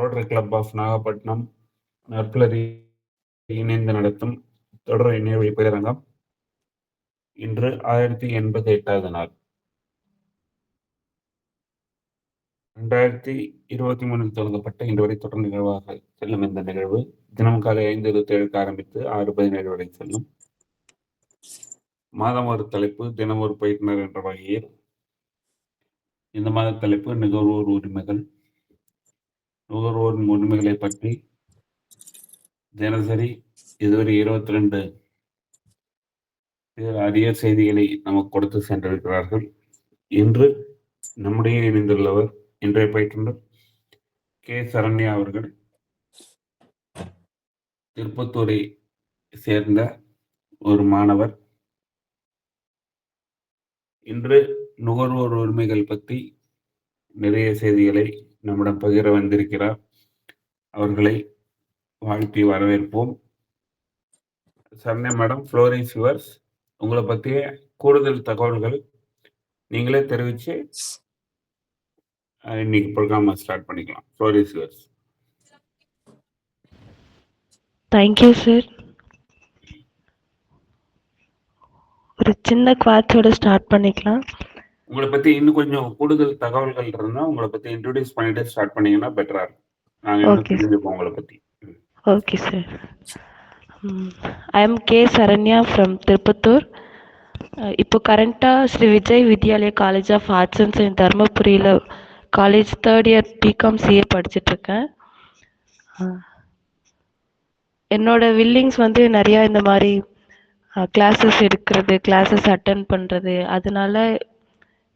Rotary club of Nagapattinam நற்பலரி இணைந்து நடத்தும் தொடர் இணைய பயிரங்கம் இன்று ஆயிரத்தி எண்பத்தி எட்டாவது நாள். ரெண்டாயிரத்தி இருபத்தி மூணில் தொடங்கப்பட்ட இன்று வரை தொடர் நிகழ்வாக செல்லும் இந்த நிகழ்வு தினம் காலை ஐந்து இருபத்தி ஏழுக்கு ஆரம்பித்து ஆறு பதினேழு வரை செல்லும். மாதம் ஒரு தலைப்பு தினம் ஒரு பயிற்றுனர் என்ற வகையில். இந்த மாத தலைப்பு நுகர்வோர் உரிமைகள். நுகர்வோரின் உரிமைகளை பற்றி தினசரி இதுவரை இருபத்தி ரெண்டு அரிய செய்திகளை நமக்கு கொடுத்து சென்றிருக்கிறார்கள். இன்று நம்முடைய இணைந்துள்ளவர் இன்றைய பயிற்றுனர் கே. சரண்யா அவர்கள் திருப்பத்தூரை சேர்ந்த ஒரு மாணவர். இன்று நுகர்வோர் உரிமைகள் பற்றி நிறைய செய்திகளை நம்மிடம் பகிர வந்திருக்கிறார். அவர்களை வாழ்த்தி வரவேற்போம். சரண்யா மேடம் ஃப்ளோரிஸ் யுவர்ஸ் உங்களை பற்றிய கூடுதல் தகவல்கள் நீங்களே தெரிவித்து இன்னைக்கு ப்ரோக்ராம் ஸ்டார்ட் பண்ணிக்கலாம். ஃப்ளோரிஸ் யுவர்ஸ் தேங்க்யூ சார் ஒரு சின்ன குவாட்சோட ஸ்டார்ட் பண்ணிக்கலாம். உங்களை பத்தி இன்னும் கொஞ்சம் கூடுதல் தகவல்கள் இருந்தா உங்களை பத்தி இன்ட்ரோடியூஸ் பண்ணிட்டு ஸ்டார்ட் பண்ணீங்கன்னா பெட்டரா இருக்கும். நாங்க. தெரிஞ்சுப்போம் உங்களை பத்தி. Okay sir I am K Saranya from Tirupattur இப்போ கரண்ட்டாக Sri Vijay Vidyalaya college of arts and science தருமபுரியில் college third year BCom CA படிச்சிட்ருக்கேன் என்னோட வில்லிங்ஸ் வந்து நிறையா இந்த மாதிரி கிளாஸஸ் எடுக்கிறது கிளாஸஸ் அட்டன் பண்ணுறது அதனால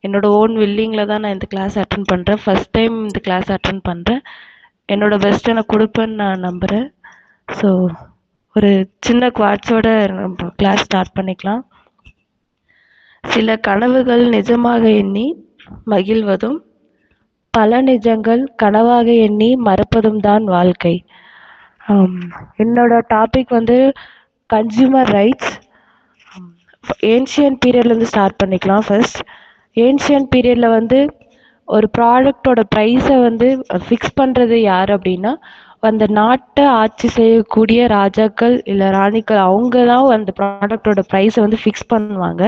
என்னோட ஓன் வில்லிங்கில் தான் நான் இந்த கிளாஸ் அட்டன் பண்ணுறேன் ஃபஸ்ட் டைம் இந்த கிளாஸ் அட்டன் பண்ணுறேன் என்னோட பெஸ்ட்டை நான் கொடுப்பேன்னு நான் நம்புகிறேன் ஸோ ஒரு சின்ன குவாட்ஸோட நம்ம கிளாஸ் ஸ்டார்ட் பண்ணிக்கலாம். சில கனவுகள் நிஜமாக எண்ணி மகிழ்வதும் பல நிஜங்கள் கனவாக எண்ணி மறப்பதும் தான் வாழ்க்கை. என்னோட டாபிக் வந்து கன்சியூமர் ரைட்ஸ் ஏன்ஷியன் பீரியட்லேருந்து ஸ்டார்ட் பண்ணிக்கலாம் ஃபர்ஸ்ட் ஏன்ஷியன் பீரியடில் வந்து ஒரு ப்ராடக்டோட ப்ரைஸை வந்து ஃபிக்ஸ் பண்ணுறது யார் அப்படின்னா அந்த நாட்டை ஆட்சி செய்யக்கூடிய ராஜாக்கள் இல்லை ராணிகள் அவங்க தான் அந்த ப்ராடக்டோட ப்ரைஸை வந்து ஃபிக்ஸ் பண்ணுவாங்க.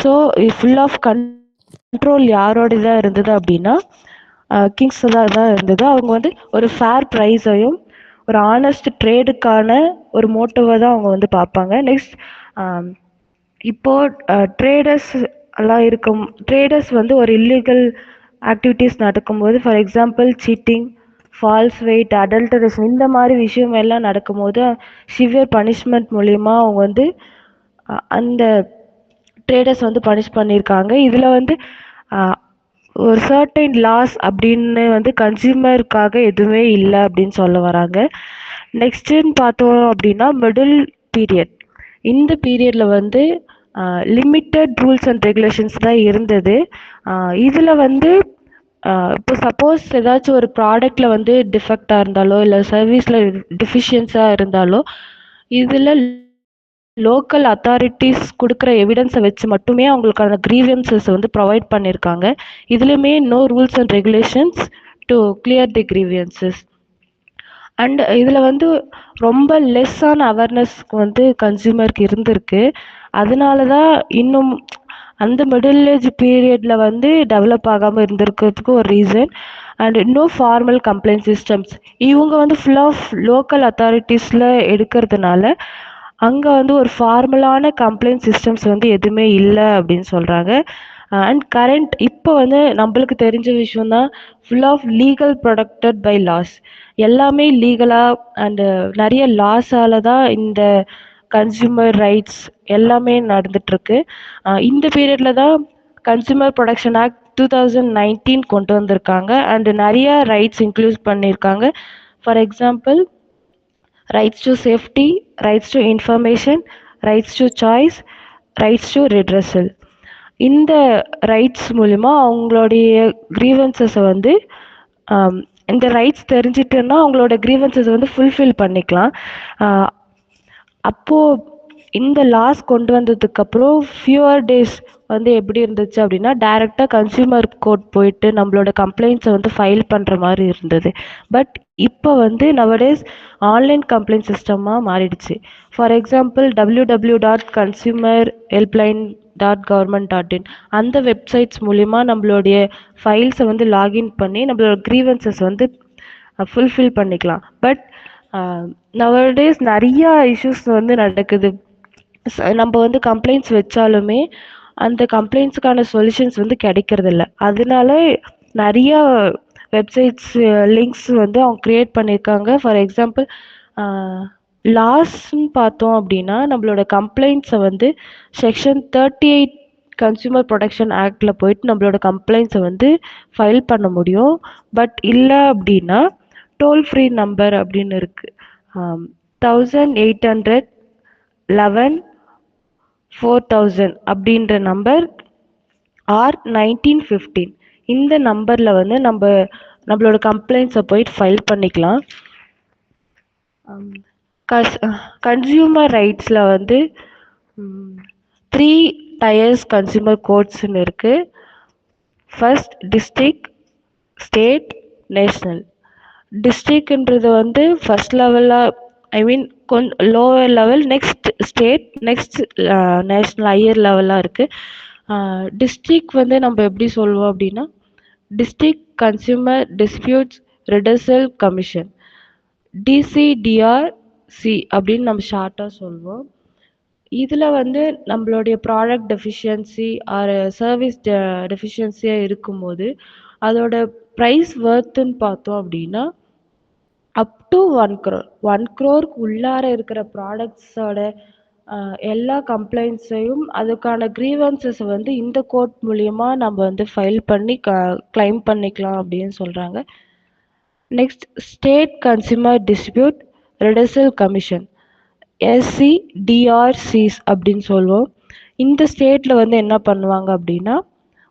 ஸோ ஃபுல் ஆஃப் கண்ட்ரோல் யாரோட இதாக இருந்தது அப்படின்னா கிங்ஸ் தான் தான் இருந்தது. அவங்க வந்து ஒரு ஃபேர் ப்ரைஸையும் ஒரு ஆனஸ்ட் ட்ரேடுக்கான ஒரு மோட்டோவை தான் அவங்க வந்து பார்ப்பாங்க. நெக்ஸ்ட் இப்போ ட்ரேடர்ஸ் எல்லாம் இருக்கும். ட்ரேடர்ஸ் வந்து ஒரு இல்லீகல் ஆக்டிவிட்டீஸ் நடக்கும்போது for example cheating false weight adulteration இந்த மாதிரி விஷயம் எல்லாம் நடக்கும்போது சிவியர் பனிஷ்மெண்ட் மூலிமா அவங்க வந்து அந்த ட்ரேடர்ஸ் வந்து பனிஷ் பண்ணியிருக்காங்க. இதில் வந்து ஒரு சர்டைன் லாஸ் அப்படின்னு வந்து கன்சியூமருக்காக எதுவுமே இல்லை அப்படின்னு சொல்ல வராங்க. நெக்ஸ்ட்டுன்னு பார்த்தோம் அப்படின்னா மிடில் பீரியட் இந்த பீரியடில் வந்து லிமிட்டட் ரூல்ஸ் அண்ட் ரெகுலேஷன்ஸ் தான் இருந்தது. இதில் வந்து இப்போ சப்போஸ் ஏதாச்சும் ஒரு ப்ராடக்டில் வந்து டிஃபெக்டாக இருந்தாலோ இல்லை சர்வீஸில் டிஃபிஷியன்ஸாக இருந்தாலோ இதில் லோக்கல் அத்தாரிட்டிஸ் கொடுக்குற எவிடன்ஸை வச்சு மட்டுமே அவங்களுக்கான க்ரீவியன்சஸ் வந்து ப்ரொவைட் பண்ணியிருக்காங்க இதுலையுமே no rules and regulations to clear the grievances and இதில் வந்து ரொம்ப லெஸ்ஸான அவேர்னஸ் வந்து கன்சியூமருக்கு இருந்திருக்கு. அதனால தான் இன்னும் அந்த மிடில் ஏஜ் பீரியடில் வந்து டெவலப் ஆகாமல் இருந்திருக்கிறதுக்கு ஒரு ரீசன் அண்ட் இன்னும் ஃபார்மல் கம்ப்ளைண்ட் சிஸ்டம்ஸ் இவங்க வந்து ஃபுல் ஆஃப் லோக்கல் அத்தாரிட்டிஸில் எடுக்கிறதுனால அங்கே வந்து ஒரு ஃபார்மலான கம்ப்ளைண்ட் சிஸ்டம்ஸ் வந்து எதுவுமே இல்லை அப்படின்னு சொல்கிறாங்க அண்ட் கரண்ட் இப்போ வந்து நம்மளுக்கு தெரிஞ்ச விஷயம் தான் full of legal protected by laws எல்லாமே லீகலாக அண்டு நிறைய லாஸால தான் இந்த கன்சியூமர் ரைட்ஸ் எல்லாமே நடந்துட்டுருக்கு. இந்த பீரியடில் தான் consumer protection act two thousand nineteen கொண்டு வந்திருக்காங்க. அண்டு நிறையா ரைட்ஸ் இன்க்ளூஸ் பண்ணியிருக்காங்க for example rights to safety rights to information rights to choice rights to redressal இந்த ரைட்ஸ் மூலிமா அவங்களுடைய க்ரீவன்சஸை வந்து இந்த ரைட்ஸ் தெரிஞ்சிட்டுன்னா அவங்களோட க்ரீவன்சஸ் வந்து ஃபுல்ஃபில் பண்ணிக்கலாம். அப்போது அப்போ இந்த லாஸ் கொண்டு வந்ததுக்கப்புறம் ஃபியூவர் டேஸ் வந்து எப்படி இருந்துச்சு அப்படின்னா டைரெக்டாக கன்சியூமர் கோர்ட் போயிட்டு நம்மளோட கம்ப்ளைண்ட்ஸை வந்து ஃபைல் பண்ணுற மாதிரி இருந்தது. பட் இப்போ வந்து நவடேஸ் ஆன்லைன் கம்ப்ளைண்ட் சிஸ்டமாக மாறிடுச்சு. For example W W dot consumer helpline dot government dot in அந்த வெப்சைட்ஸ் மூலிமா நம்மளுடைய ஃபைல்ஸை வந்து லாகின் பண்ணி நம்மளோட க்ரீவன்சஸ் வந்து ஃபுல்ஃபில் பண்ணிக்கலாம். பட் நவர்டேஸ் நிறையா இஷ்யூஸ் வந்து நடக்குது. நம்ம வந்து கம்ப்ளைண்ட்ஸ் வச்சாலுமே அந்த கம்ப்ளைண்ட்ஸுக்கான சொல்யூஷன்ஸ் வந்து கிடைக்கிறதில்ல. அதனால நிறைய வெப்சைட்ஸ் லிங்க்ஸ் வந்து அவங்க க்ரியேட் பண்ணியிருக்காங்க. ஃபார் எக்ஸாம்பிள் லாஸ்ன்னு பார்த்தோம் அப்படின்னா நம்மளோட கம்ப்ளைண்ட்ஸை வந்து section thirty eight consumer protection ஆக்டில் போயிட்டு நம்மளோட கம்ப்ளைண்ட்ஸை வந்து ஃபைல் பண்ண முடியும். பட் இல்லை அப்படின்னா டோல் ஃப்ரீ நம்பர் அப்படின்னு இருக்குது thousand eight hundred eleven four thousand அப்படின்ற நம்பர் ஆர் நைன்டீன் ஃபிஃப்டீன் இந்த நம்பரில் வந்து நம்ம நம்மளோட கம்ப்ளைண்ட்ஸை போயிட்டு ஃபைல் பண்ணிக்கலாம். கஸ் கன்சியூமர் ரைட்ஸில் வந்து த்ரீ டயர்ஸ் கன்சியூமர் கோட்ஸ்னு இருக்குது ஃபர்ஸ்ட் டிஸ்ட்ரிக்ட் ஸ்டேட் நேஷ்னல் டிஸ்ட்ரிக்ன்றது வந்து ஃபர்ஸ்ட் லெவலாக ஐ மீன் கொஞ் lower level next state next national higher லெவலாக இருக்குது டிஸ்ட்ரிக் வந்து நம்ம எப்படி சொல்லுவோம் அப்படின்னா district consumer disputes redressal commission DCDRC அப்படின்னு நம்ம ஷார்ட்டாக சொல்லுவோம் இதில் வந்து நம்மளுடைய ப்ராடக்ட் டெஃபிஷியன்சி ஆர் சர்வீஸ் டெஃபிஷியன்சியாக இருக்கும்போது அதோட ப்ரைஸ் வர்த்துன்னு பார்த்தோம் அப்படின்னா up to one crore one க்ரோருக்கு உள்ளார இருக்கிற ப்ராடக்ட்ஸோட எல்லா கம்ப்ளைண்ட்ஸையும் அதுக்கான க்ரீவன்சஸை வந்து இந்த கோர்ட் மூலியமா நம்ம வந்து ஃபைல் பண்ணி க கிளைம் பண்ணிக்கலாம் அப்படின்னு சொல்கிறாங்க next state consumer dispute redressal commission SC DRCs அப்படின்னு சொல்லுவோம். இந்த ஸ்டேட்டில் வந்து என்ன பண்ணுவாங்க அப்படின்னா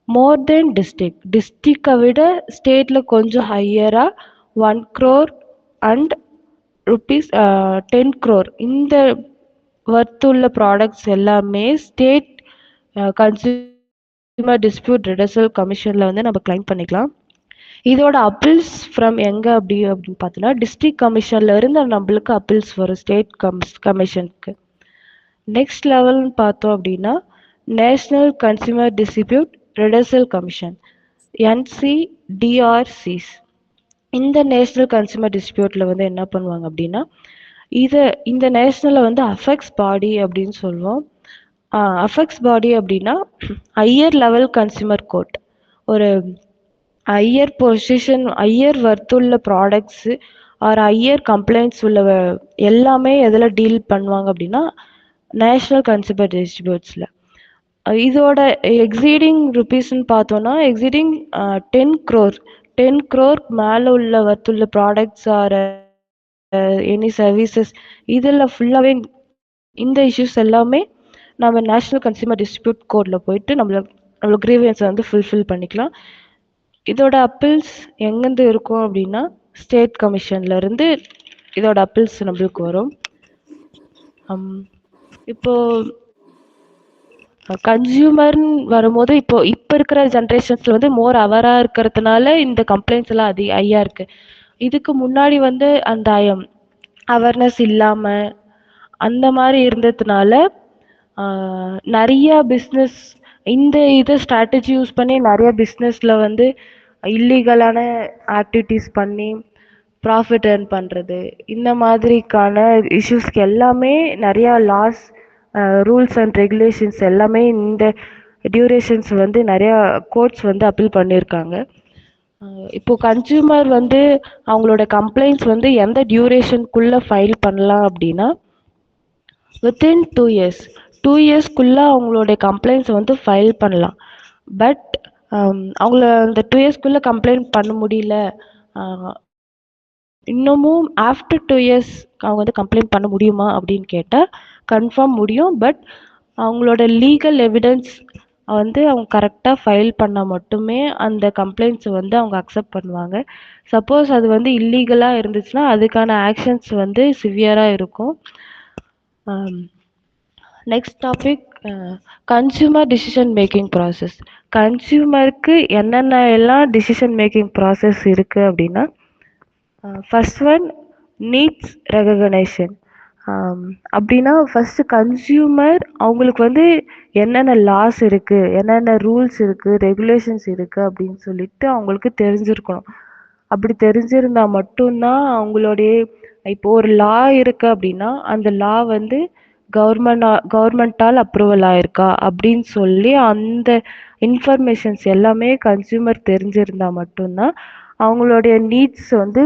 மோர் தென் டிஸ்ட்ரிக்ட் டிஸ்ட்ரிக்டை விட ஸ்டேட்டில் கொஞ்சம் ஹையராக one crore and rupees ten crore இந்த வர்த்துள்ள ப்ராடக்ட்ஸ் எல்லாமே ஸ்டேட் கன்சியூமர் டிஸ்பியூட் ரிடர்சல் கமிஷனில் வந்து நம்ம கிளைம் பண்ணிக்கலாம். இதோட அப்பீல்ஸ் ஃப்ரம் எங்கே அப்படி அப்படின்னு பார்த்தோன்னா டிஸ்ட்ரிக்ட் கமிஷன்ல இருந்து நம்மளுக்கு அப்பீல்ஸ் வரும் ஸ்டேட் கம்ஸ் கமிஷனுக்கு நெக்ஸ்ட் லெவல்னு பார்த்தோம் அப்படின்னா national consumer distribute redressal commission NCDRCs இந்த நேஷ்னல் கன்சியூமர் டிஸ்பியூட்டில் வந்து என்ன பண்ணுவாங்க அப்படின்னா இதை இந்த நேஷ்னலில் வந்து அஃபெக்ட்ஸ் பாடி அப்படின்னு சொல்லுவோம். அஃபெக்ட்ஸ் பாடி அப்படின்னா ஹையர் லெவல் கன்சியூமர் கோர்ட் ஒரு ஹையர் பொசிஷன் ஹையர் வர்த்துள்ள ப்ராடக்ட்ஸு ஆர் ஹையர் கம்ப்ளைண்ட்ஸ் உள்ள எல்லாமே எதில் டீல் பண்ணுவாங்க அப்படின்னா நேஷ்னல் கன்சியூமர் டிஸ்ட்ரிபியூட்ஸில் இதோட எக்ஸீடிங் ருபீஸ்ன்னு பார்த்தோன்னா exceeding ten crore ten crore மேலே உள்ள வர்த்துள்ள ப்ராடக்ட்ஸ் ஆர் எனி சர்வீசஸ் இதில் ஃபுல்லாகவே இந்த இஷ்யூஸ் எல்லாமே நம்ம நேஷ்னல் கன்சியூமர் டிஸ்பியூட் கோர்ட்டில் போயிட்டு நம்மள நம்மளோட கிரீவியன்ஸை வந்து ஃபுல்ஃபில் பண்ணிக்கலாம். இதோட அப்பீல்ஸ் எங்கேருந்து இருக்கும் அப்படின்னா ஸ்டேட் கமிஷன்லேருந்து இதோட அப்பீல்ஸ் நம்மளுக்கு வரும். இப்போது கன்சியூமர்னு வரும்போது இப்போ இப்போ இருக்கிற ஜென்ரேஷன்ஸ்ல வந்து மோர் அவராக இருக்கிறதுனால இந்த கம்ப்ளைண்ட்ஸ் எல்லாம் அதிக ஐயா இருக்கு. இதுக்கு முன்னாடி வந்து அந்த அவேர்னஸ் இல்லாமல் அந்த மாதிரி இருந்ததுனால நிறைய பிஸ்னஸ் இந்த இதை ஸ்ட்ராட்டஜி யூஸ் பண்ணி நிறைய பிஸ்னஸில் வந்து இல்லீகலான ஆக்டிவிட்டீஸ் பண்ணி ப்ராஃபிட் ஏர்ன் பண்ணுறது இந்த மாதிரிக்கான இஷ்யூஸ்க்கு எல்லாமே நிறையா லாஸ் ரூல்ஸ் அண்ட் ரெகுலேஷன்ஸ் எல்லாமே இந்த டியூரேஷன்ஸ் வந்து நிறையா கோர்ட்ஸ் வந்து அப்பீல் பண்ணியிருக்காங்க இப்போ கன்சியூமர் வந்து அவங்களோட கம்ப்ளைண்ட்ஸ் வந்து எந்த டியூரேஷனுக்குள்ளே ஃபைல் பண்ணலாம் அப்படின்னா வித்தின் டூ இயர்ஸ் டூ இயர்ஸ்க்குள்ளே அவங்களோட கம்ப்ளைண்ட்ஸ் வந்து ஃபைல் பண்ணலாம். பட் அவங்கள அந்த டூ இயர்ஸ்க்குள்ளே கம்ப்ளைண்ட் பண்ண முடியல. இன்னமும் ஆஃப்டர் டூ இயர்ஸ் அவங்க வந்து கம்ப்ளைண்ட் பண்ண முடியுமா அப்படின்னு கேட்டால் கன்ஃபார்ம் முடியும் பட் அவங்களோட லீகல் எவிடன்ஸ் வந்து அவங்க கரெக்டாக ஃபைல் பண்ணால் மட்டுமே அந்த கம்ப்ளைண்ட்ஸை வந்து அவங்க அக்செப்ட் பண்ணுவாங்க. சப்போஸ் அது வந்து இல்லீகலாக இருந்துச்சுன்னா அதுக்கான ஆக்ஷன்ஸ் வந்து சிவியராக இருக்கும். Next topic consumer decision making process கன்சியூமருக்கு என்னென்ன எல்லாம் டிசிஷன் மேக்கிங் ப்ராசஸ் இருக்குது அப்படின்னா ஃபர்ஸ்ட் ஒன் நீட்ஸ் ரெகக்னைஷன் அப்படின்னா ஃபஸ்ட்டு கன்சியூமர் அவங்களுக்கு வந்து என்னென்ன லாஸ் இருக்குது என்னென்ன ரூல்ஸ் இருக்குது ரெகுலேஷன்ஸ் இருக்குது அப்படின்னு சொல்லிட்டு அவங்களுக்கு தெரிஞ்சிருக்கணும். அப்படி தெரிஞ்சிருந்தால் மட்டும்தான் அவங்களுடைய இப்போ ஒரு லா இருக்குது அப்படின்னா அந்த லா வந்து கவர்மெண்டா கவர்மெண்ட்டால் அப்ரூவல் ஆயிருக்கா அப்படின்னு சொல்லி அந்த இன்ஃபர்மேஷன்ஸ் எல்லாமே கன்சியூமர் தெரிஞ்சிருந்தால் மட்டும்தான் அவங்களுடைய நீட்ஸ் வந்து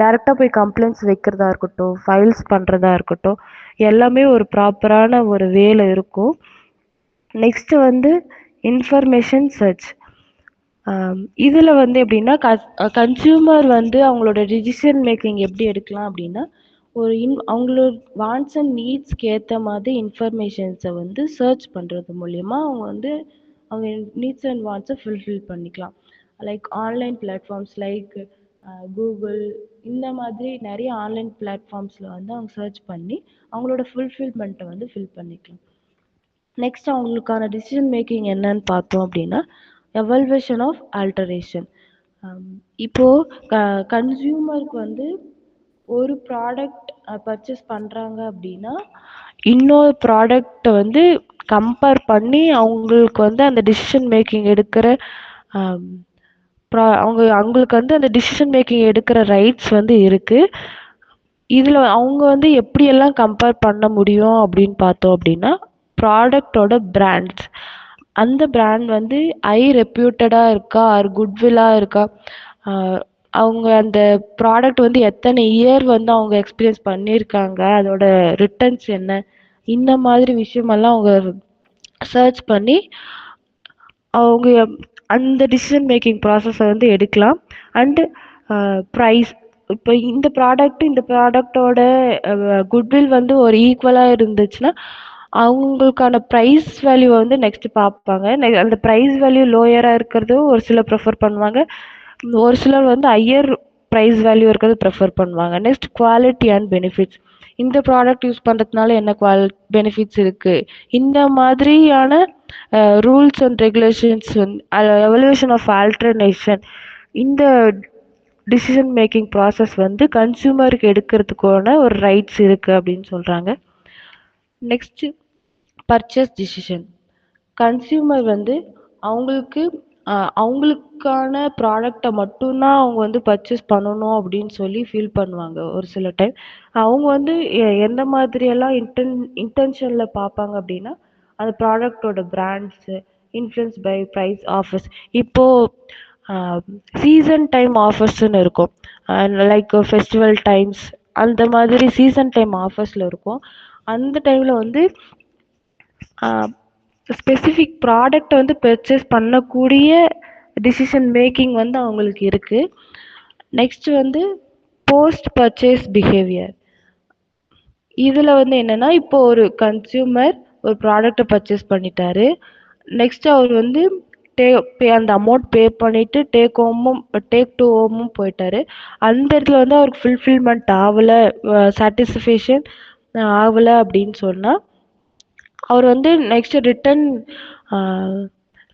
டேரெக்டாக போய் கம்ப்ளைண்ட்ஸ் வைக்கிறதா இருக்கட்டும் ஃபைல்ஸ் பண்ணுறதா இருக்கட்டும் எல்லாமே ஒரு ப்ராப்பரான ஒரு வேலை இருக்கும். நெக்ஸ்ட்டு வந்து இன்ஃபர்மேஷன் சர்ச் இதில் வந்து எப்படின்னா கன்சியூமர் வந்து அவங்களோட டிசிஷன் மேக்கிங் எப்படி எடுக்கலாம் அப்படின்னா ஒரு இன் அவங்களோட வாண்ட்ஸ் அண்ட் நீட்ஸ்க்கு ஏற்ற மாதிரி இன்ஃபர்மேஷன்ஸை வந்து சர்ச் பண்ணுறது மூலயமா அவங்க வந்து அவங்க நீட்ஸ் அண்ட் வாண்ட்ஸை ஃபுல்ஃபில் பண்ணிக்கலாம். Like online platforms like Google இந்த மாதிரி நிறைய ஆன்லைன் பிளாட்ஃபார்ம்ஸில் வந்து அவங்க சர்ச் பண்ணி அவங்களோட ஃபுல்ஃபில்மெண்ட்டை வந்து ஃபில் பண்ணிக்கலாம். நெக்ஸ்ட் அவங்களுக்கான டிசிஷன் மேக்கிங் என்னன்னு பார்த்தோம் அப்படின்னா எவல்வேஷன் ஆஃப் ஆல்டரேஷன் இப்போது க கன்சியூமருக்கு வந்து ஒரு ப்ராடக்ட் பர்ச்சேஸ் பண்ணுறாங்க அப்படின்னா இன்னொரு ப்ராடக்டை வந்து கம்பேர் பண்ணி அவங்களுக்கு வந்து அந்த டிசிஷன் மேக்கிங் எடுக்கிற ப்ரா அவங்க அவங்களுக்கு வந்து அந்த டிசிஷன் மேக்கிங் எடுக்கிற ரைட்ஸ் வந்து இருக்குது இதில் அவங்க வந்து எப்படியெல்லாம் கம்பேர் பண்ண முடியும் அப்படின்னு பார்த்தோம் அப்படின்னா ப்ராடக்டோட பிராண்ட்ஸ் அந்த பிராண்ட் வந்து ஐ ரெப்யூட்டடாக இருக்கா? ஆர் குட்வில்லாக இருக்கா? அவங்க அந்த ப்ராடக்ட் வந்து எத்தனை இயர் வந்து அவங்க எக்ஸ்பீரியன்ஸ் பண்ணியிருக்காங்க? அதோட ரிட்டர்ன்ஸ் என்ன? இந்த மாதிரி விஷயமெல்லாம் அவங்க சர்ச் பண்ணி அவங்க அந்த டிசிஷன் மேக்கிங் ப்ராசஸை வந்து எடுக்கலாம். அண்டு ப்ரைஸ் இப்போ இந்த ப்ராடக்ட் இந்த ப்ராடக்டோட குட்வில் வந்து ஒரு ஈக்குவலாக இருந்துச்சுன்னா அவங்களுக்கான ப்ரைஸ் வேல்யூ வந்து நெக்ஸ்ட் பார்ப்பாங்க. அந்த ப்ரைஸ் வேல்யூ லோயராக இருக்கிறதும் ஒரு சிலர் ப்ரிஃபர் பண்ணுவாங்க. ஒரு சிலர் வந்து ஹையர் ப்ரைஸ் வேல்யூ இருக்கிறது ப்ரிஃபர் பண்ணுவாங்க. நெக்ஸ்ட் குவாலிட்டி அண்ட் பெனிஃபிட்ஸ் இந்த ப்ராடக்ட் யூஸ் பண்ணுறதுனால என்ன குவால் பெனிஃபிட்ஸ் இருக்குது இந்த மாதிரியான ரூல்ஸ் அண்ட் ரெகுலேஷன்ஸ் வந்து எவல்யூஷன் ஆஃப் ஆல்டர்னேஷன் இந்த டிசிஷன் மேக்கிங் ப்ராசஸ் வந்து கன்சியூமருக்கு எடுக்கிறதுக்கான ஒரு ரைட்ஸ் இருக்குது அப்படின்னு சொல்கிறாங்க நெக்ஸ்ட்டு பர்ச்சேஸ் டிசிஷன் கன்சியூமர் வந்து அவங்களுக்கு அவங்களுக்கான ப்ராடக்டை மட்டும்தான் அவங்க வந்து பர்ச்சேஸ் பண்ணணும் அப்படின்னு சொல்லி ஃபீல் பண்ணுவாங்க ஒரு சில டைம் அவங்க வந்து எந்த மாதிரியெல்லாம் இன்டென் இன்டென்ஷனில் பார்ப்பாங்க அப்படின்னா அந்த ப்ராடக்டோட brands influence by price offers இப்போது சீசன் டைம் ஆஃபர்ஸ்ன்னு இருக்கும். லைக் ஃபெஸ்டிவல் டைம்ஸ் அந்த மாதிரி சீசன் டைம் ஆஃபர்ஸில் இருக்கும். அந்த டைமில் வந்து ஸ்பெசிஃபிக் ப்ராடக்டை வந்து பர்ச்சேஸ் பண்ணக்கூடிய டிசிஷன் மேக்கிங் வந்து அவங்களுக்கு இருக்குது நெக்ஸ்ட் வந்து போஸ்ட் பர்ச்சேஸ் பிஹேவியர் இதில் வந்து என்னென்னா இப்போ ஒரு கன்சியூமர் ஒரு ப்ராடக்டை பர்ச்சேஸ் பண்ணிட்டாரு. நெக்ஸ்ட் அவர் வந்து டே பே அந்த அமௌண்ட் பே பண்ணிவிட்டு டேக் ஹோமும் டேக் டு ஹோமும் போயிட்டாரு. அந்த இடத்துல வந்து அவருக்கு ஃபுல்ஃபில்மெண்ட் ஆகலை சாட்டிஸ்ஃபேஷன் ஆகலை அப்படின்னு சொன்னால் அவர் வந்து நெக்ஸ்ட் ரிட்டர்ன்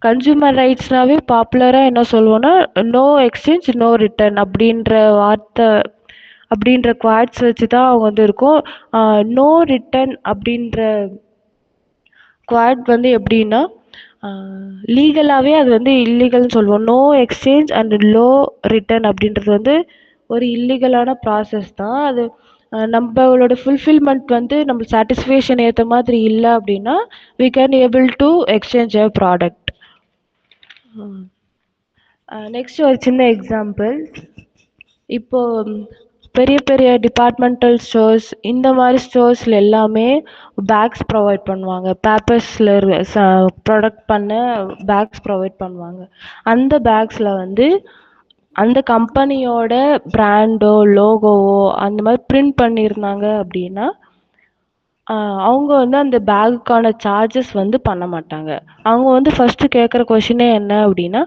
கன்சியூமர் ரைட்ஸ்னாவே பாப்புலராக என்ன சொல்லுவோன்னா நோ எக்ஸ்சேஞ்ச் நோ ரிட்டர்ன் அப்படின்ற வார்த்தை அப்படின்ற குவாட்ஸ் வச்சு தான் அவங்க வந்து இருக்கும். நோ ரிட்டன் அப்படின்ற குவாட் வந்து எப்படின்னா லீகலாகவே அது வந்து இல்லீகல்னு சொல்லுவோம். No exchange and no return அப்படின்றது வந்து ஒரு இல்லீகலான ப்ராசஸ் தான். அது நம்மளோட ஃபுல்ஃபில்மெண்ட் வந்து நம்ம சாட்டிஸ்ஃபேக்ஷன் ஏற்ற மாதிரி இல்லை அப்படின்னா we can able to exchange a product next ஒரு சின்ன எக்ஸாம்பிள் இப்போது பெரிய பெரிய டிபார்ட்மெண்டல் ஸ்டோர்ஸ் இந்த மாதிரி ஸ்டோர்ஸில் எல்லாமே பேக்ஸ் ப்ரொவைட் பண்ணுவாங்க. பேப்பர்ஸில் ப்ரொடக்ட் பண்ண பேக்ஸ் ப்ரொவைட் பண்ணுவாங்க. அந்த பேக்ஸில் வந்து அந்த கம்பெனியோட பிராண்டோ லோகோவோ அந்த மாதிரி பிரிண்ட் பண்ணியிருந்தாங்க அப்படின்னா அவங்க வந்து அந்த பேகுக்கான சார்ஜஸ் வந்து பண்ண மாட்டாங்க. அவங்க வந்து ஃபஸ்ட்டு கேட்குற கொஷினே என்ன அப்படின்னா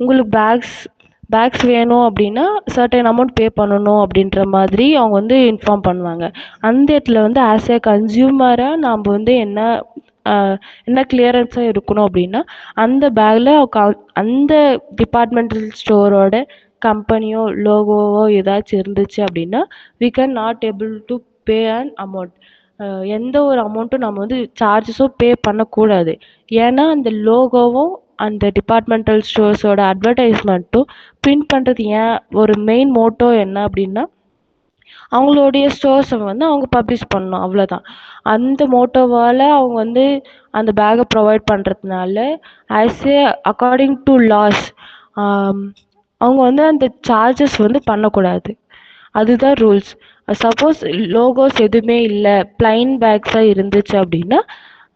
உங்களுக்கு பேக்ஸ் பேக்ஸ் வேணும் அப்படின்னா சர்டைன் அமௌண்ட் பே பண்ணணும் அப்படின்ற மாதிரி அவங்க வந்து இன்ஃபார்ம் பண்ணுவாங்க. அந்த இடத்துல வந்து ஆஸ் ஏ கன்சியூமராக நாம் வந்து என்ன என்ன கிளியரன்ஸாக இருக்கணும் அப்படின்னா அந்த பேக்கில் அந்த டிபார்ட்மெண்டல் ஸ்டோரோட கம்பெனியோ லோகோவோ ஏதாச்சும் இருந்துச்சு அப்படின்னா we can not able to pay and amount எந்த ஒரு அமௌண்ட்டும் நம்ம வந்து சார்ஜஸும் பே பண்ணக்கூடாது. ஏன்னா அந்த லோகோவும் அந்த டிபார்ட்மெண்டல் ஸ்டோர்ஸோட அட்வர்டைஸ்மெண்ட்டும் பிரிண்ட் பண்ணுறது ஏன் ஒரு மெயின் மோட்டோ என்ன அப்படின்னா அவங்களுடைய ஸ்டோர்ஸை வந்து அவங்க பப்ளிஷ் பண்ணணும் அவ்வளோதான் அந்த மோட்டோவால் அவங்க வந்து அந்த பேக்கை ப்ரொவைட் பண்ணுறதுனால as a according to laws அவங்க வந்து அந்த சார்ஜஸ் வந்து பண்ணக்கூடாது. அதுதான் ரூல்ஸ் சப்போஸ் லோகோஸ் எதுவுமே இல்லை பிளைன் பேக்ஸாக இருந்துச்சு அப்படின்னா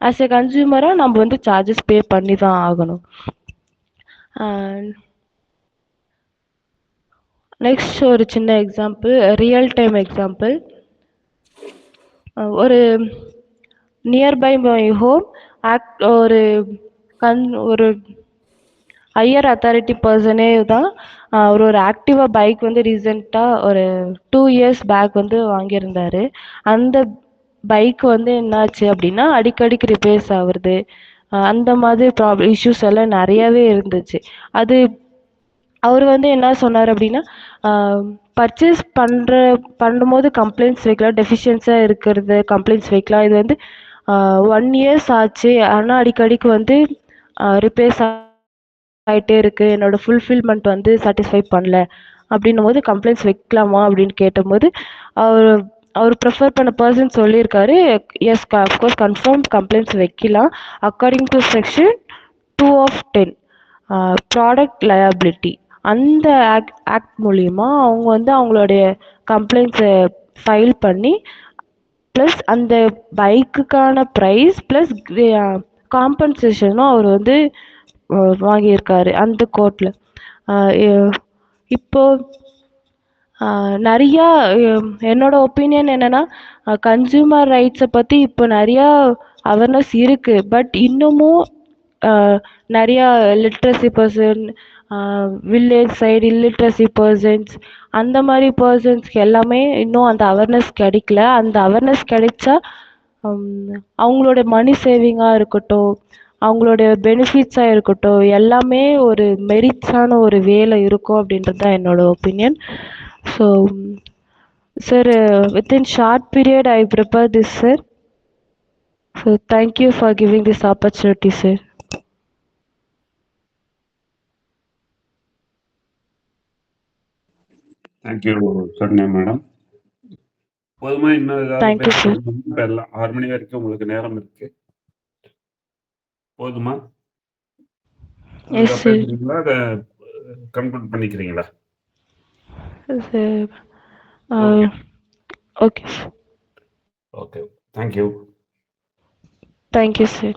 ஆஸ் எ கன்சியூமராக நம்ம வந்து சார்ஜஸ் பே பண்ணி தான் ஆகணும் நெக்ஸ்ட் ஒரு சின்ன எக்ஸாம்பிள் ரியல் டைம் எக்ஸாம்பிள் ஒரு நியர்பை மை ஹோம் ஆக்ட் ஒரு கன் ஒரு ஹையர் அத்தாரிட்டி பர்சனே தான் அவர் ஒரு ஆக்டிவா பைக் வந்து ரீசெண்டாக ஒரு டூ இயர்ஸ் பேக் வந்து வாங்கியிருந்தாரு. அந்த பைக் வந்து என்னாச்சு அப்படின்னா அடிக்கடிக்கு ரிப்பேர்ஸ் ஆகுறது. அந்த மாதிரி ப்ராப்ளம் இஷ்யூஸ் எல்லாம் நிறையாவே இருந்துச்சு. அது அவர் வந்து என்ன சொன்னார் அப்படின்னா பர்ச்சேஸ் பண்ணுற பண்ணும்போது கம்ப்ளைண்ட்ஸ் வைக்கலாம் டெஃபிஷியன்ஸாக இருக்கிறது கம்ப்ளைண்ட்ஸ் வைக்கலாம். இது வந்து ஒன் இயர்ஸ் ஆச்சு. ஆனால் அடிக்கடிக்கு வந்து ரிப்பேர்ஸ் ஆகிட்டே இருக்கு. என்னோட ஃபுல்ஃபில்மெண்ட் வந்து சாட்டிஸ்ஃபை பண்ணல. அப்படின்னும் போது கம்ப்ளைண்ட்ஸ் வைக்கலாமா அப்படின்னு கேட்டபோது அவர் அவர் ப்ரிஃபர் பண்ண பர்சன் சொல்லியிருக்காரு. Yes of course confirm complaints வைக்கலாம். According to section two of ten product liability அந்த ஆக்ட் ஆக்ட் மூலிமா அவங்க வந்து அவங்களுடைய கம்ப்ளைண்ட்ஸை ஃபைல் பண்ணி ப்ளஸ் அந்த பைக்குக்கான ப்ரைஸ் ப்ளஸ் காம்பன்சேஷனும் அவர் வந்து வாங்கியிருக்காரு அந்த கோர்ட்டில் இப்போ நிறையா என்னோட ஒப்பீனியன் என்னன்னா கன்சியூமர் ரைட்ஸை பற்றி இப்போ நிறையா அவேர்னஸ் இருக்கு. பட் இன்னமும் நிறையா literacy person village side illiteracy persons அந்த மாதிரி பர்சன்ஸ்க்கு எல்லாமே இன்னும் அந்த அவேர்னஸ் கிடைக்கல. அந்த அவேர்னஸ் கிடைச்சா அவங்களோட மணி சேவிங்காக இருக்கட்டும் அவங்களோட பெனிஃபிட்ஸாக இருக்கட்டும் எல்லாமே ஒரு மெரிட்ஸான ஒரு வேலை இருக்கும் அப்படின்றது தான் என்னோட opinion so sir within short period I prepare this sir so thank you for giving this opportunity sir thank you சொன்னேன் மேடம் போதுமா இன்னும் ஏதாவது Thank you, sir. பேசணுமா? இப்ப எல்லாம் ஆறு மணி வரைக்கும் உங்களுக்கு நேரம் இருக்கு. போதுமா? Yes, sir. the uh, um, okay. okay. Thank you. Thank you sir.